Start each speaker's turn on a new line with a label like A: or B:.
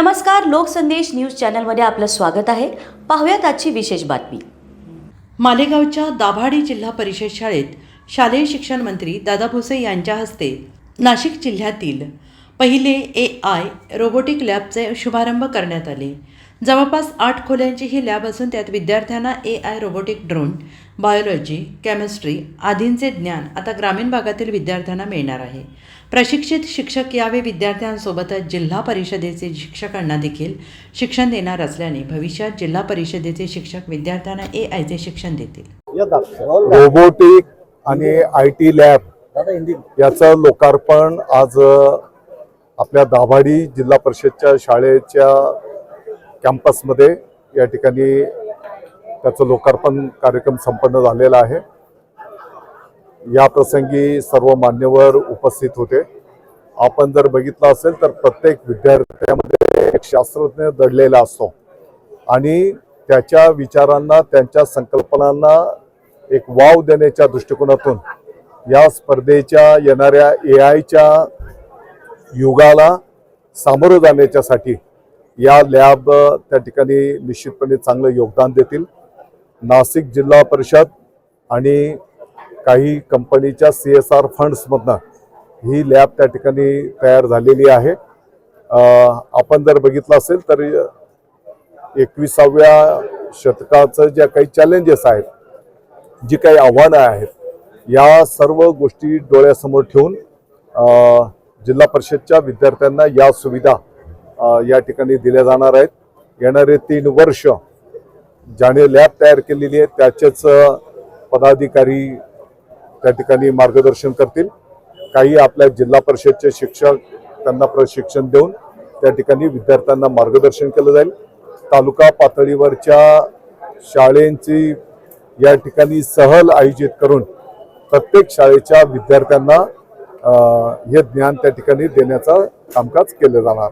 A: नमस्कार लोकसंदेश न्यूज चॅनलमध्ये आपलं स्वागत आहे. पाहूयात आजची विशेष बातमी.
B: मालेगावच्या दाभाडी जिल्हा परिषद शाळेत शालेय शिक्षण मंत्री दादा भुसे यांच्या हस्ते नाशिक जिल्ह्यातील पहिले ए आय रोबोटिक लॅबचे शुभारंभ करण्यात आले. जवळपास आठ खोल्यांची ही लॅब असून त्यात विद्यार्थ्यांना A I robotic drone biology chemistry आदींचे ज्ञान आता ग्रामीण भागातील विद्यार्थ्यांना मिळणार आहे. प्रशिक्षित शिक्षक यावे विद्यार्थ्यांसोबतच जिल्हा परिषदेचे शिक्षकांना देखील शिक्षण देणार असल्याने भविष्यात जिल्हा परिषदेचे शिक्षक विद्यार्थ्यांना ए आयचे शिक्षण देतील.
C: रोबोटिक आणि आय टी लॅब याचं लोकार्पण आज आपल्या दाभाडी जिल्हा परिषदच्या शाळेच्या कॅम्पसमध्ये या ठिकाणी त्याचं लोकार्पण कार्यक्रम संपन्न झालेला आहे. या प्रसंगी सर्व मान्यवर उपस्थित होते. आपण जर बघितलं असेल तर प्रत्येक विद्यार्थ्यामध्ये एक शास्त्रज्ञ दडलेला असतो. आणि त्याच्या विचारांना त्यांच्या संकल्पनांना एक वाव देण्याच्या दृष्टिकोनातून या स्पर्धेच्या येणाऱ्या ए आयच्या युगाला सामोरं जाण्याच्यासाठी या लॅब त्या ठिकाणी निश्चितपणे चांगलं योगदान देतील. नाशिक जिल्हा परिषद आणि काही कंपनीच्या सी एस आर फंड्समधनं ही लॅब त्या ठिकाणी तयार झालेली आहे. आपण जर बघितलं असेल तर एकविसाव्या शतकाचं ज्या काही चॅलेंजेस आहेत जी काही आव्हानं आहेत या सर्व गोष्टी डोळ्यासमोर ठेवून जिल्हा परिषदच्या विद्यार्थ्यांना या सुविधा या ठिकाणी दिल्या जाणार आहेत. येणारे तीन वर्ष ज्याने लॅब तयार केलेली आहे त्याचेच पदाधिकारी त्या ठिकाणी मार्गदर्शन करतील. काही आपल्या जिल्हा परिषदचे शिक्षक त्यांना प्रशिक्षण देऊन त्या ठिकाणी विद्यार्थ्यांना मार्गदर्शन केलं जाईल. तालुका पातळीवरच्या शाळेंची या ठिकाणी सहल आयोजित करून प्रत्येक शाळेच्या विद्यार्थ्यांना हे ज्ञान त्या ठिकाणी देण्याचा कामकाज केलं जाणार.